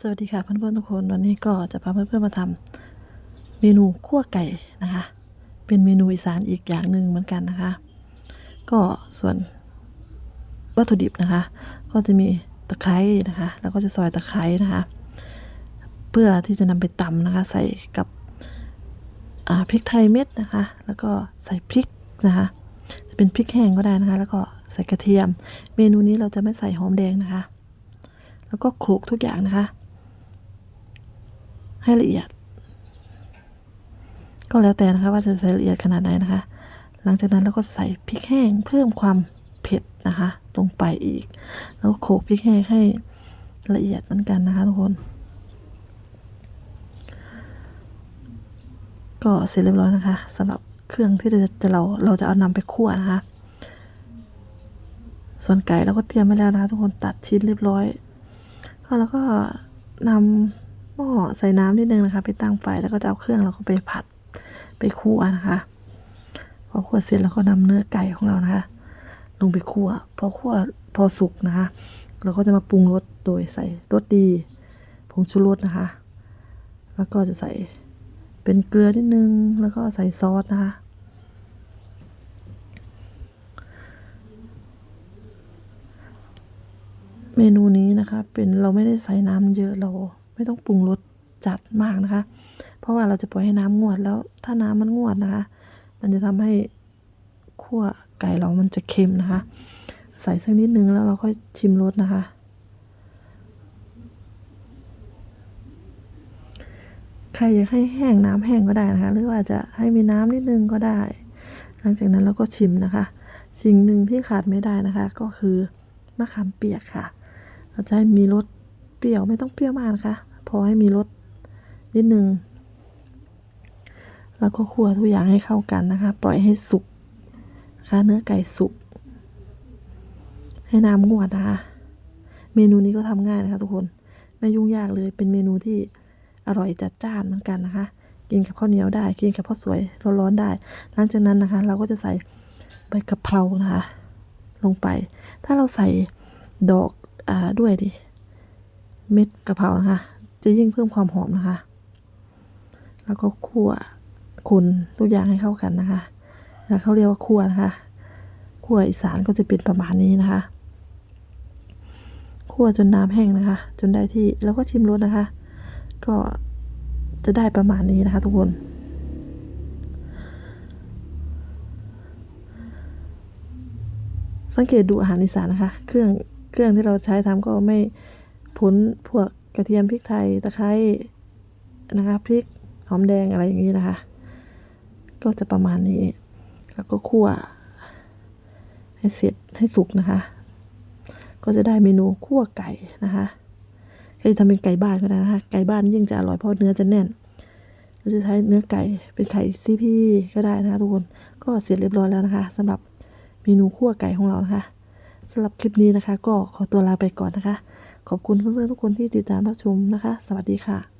สวัสดีค่ะเพื่อนๆทุกคนวันนี้ก็จะพาเพื่อนๆมาทำเมนูคั่วไก่นะคะ เป็นเมนูอีสานอีกอย่างหนึ่งเหมือนกันนะคะ ก็ส่วนวัตถุดิบนะคะ ก็จะมีตะไคร้นะคะ แล้วก็จะซอยตะไคร้นะคะ เพื่อที่จะนำไปตำนะคะ ใส่กับพริกไทยเม็ดนะคะ แล้วก็ใส่พริกนะคะ จะเป็นพริกแห้งก็ได้นะคะ แล้วก็ใส่กระเทียม เมนูนี้เราจะไม่ใส่หอมแดงนะคะแล้วก็คลุกทุกอย่างนะคะ ให้ละเอียด ก็แล้วแต่นะคะว่าจะใส่ละเอียดขนาดไหนนะคะ หลังจากนั้นเราก็ใส่พริกแห้งเพิ่มความเผ็ดนะคะ ลงไปอีก แล้วก็โขลกพริกแห้งให้ละเอียดเหมือนกันนะคะทุกคน ก็เสร็จเรียบร้อยนะคะสำหรับเครื่องที่จะจะเราเราจะเอานำไปคั่วนะคะ ส่วนไก่เราก็เตรียมไว้แล้วนะคะ ทุกคนตัดชิ้นเรียบร้อย ก็แล้วก็นำ หม้อใส่น้ำนิดนึงนะคะ ไปตั้งไฟแล้วก็จะเอาเครื่องเราก็ไปผัดไปคั่วนะคะพอคั่วเสร็จแล้วก็นำเนื้อไก่ของเรานะคะ ลงไปคั่วพอคั่วพอสุกนะคะเราก็จะมาปรุงรสโดยใส่รสดีผงชูรสนะคะ แล้วก็จะใส่เป็นเกลือนิดนึง แล้วก็ใส่ซอสนะคะเมนูนี้นะคะเป็นเราไม่ได้ใส่น้ำเยอะเรา ไม่ต้องปรุงรสจัดมากนะคะ เพราะว่าเราจะปล่อยให้น้ำงวดแล้วถ้าน้ำมันงวดนะคะ มันจะทำให้คั่วไก่เรามันจะเค็มนะคะ ใส่สักนิดนึงแล้วเราค่อยชิมรสนะคะ ใครอยากให้แห้งน้ำแห้งก็ได้นะคะ หรือว่าจะให้มีน้ำนิดนึงก็ได้ หลังจากนั้นเราก็ชิมนะคะ สิ่งหนึ่งที่ขาดไม่ได้นะคะ ก็คือมะขามเปียกค่ะ เราจะให้มีรส ปรี้ยวไม่ต้องเปรี้ยวมากนะคะพอให้มีรสนิดนึง แล้วก็คั่วทุกอย่างให้เข้ากันนะคะ ปล่อยให้สุกนะคะเนื้อไก่สุกให้น้ำงวดนะคะ เมนูนี้ก็ทำง่ายนะคะทุกคนไม่ยุ่งยากเลยเป็นเมนูที่อร่อยจัดจ้านเหมือนกันนะคะ กินกับข้าวเหนียวได้กินกับข้าวสวยร้อนๆได้ หลังจากนั้นนะคะ เราก็จะใส่ใบกะเพรานะคะ ลงไป ถ้าเราใส่ดอกอ่าด้วยดิ เม็ดกะเพรานะคะ จะยิ่งเพิ่มความหอมนะคะ แล้วก็คั่วคนทุกอย่างให้เข้ากันนะคะ แล้วเขาเรียกว่าคั่วนะคะคั่วอีสานก็จะเป็นประมาณนี้นะคะคั่วจนน้ำแห้งนะคะ จนได้ที่แล้วก็ชิมรสนะคะ ก็จะได้ประมาณนี้นะคะ ทุกคน สังเกตดูอาหารอีสานนะคะ เครื่องเครื่องที่เราใช้ทำก็ไม่ ผลพวกกระเทียมพริกไทยตะไคร้นะคะพริกหอมแดงอะไรอย่างนี้นะคะ ก็จะประมาณนี้ แล้วก็คั่วให้เสร็จให้สุกนะคะ ก็จะได้เมนูคั่วไก่นะคะใครจะทำเป็นไก่บ้านก็ได้นะคะ ไก่บ้านยิ่งจะอร่อยเพราะเนื้อจะแน่นเราจะใช้เนื้อไก่เป็นไข่ซีพีก็ได้นะคะทุกคนก็เสร็จเรียบร้อยแล้วนะคะสำหรับเมนูคั่วไก่ของเรานะคะสำหรับคลิปนี้นะคะ ก็ขอตัวลาไปก่อนนะคะ ขอบคุณเพื่อนๆทุกคนที่ติดตามรับชมนะคะ สวัสดีค่ะ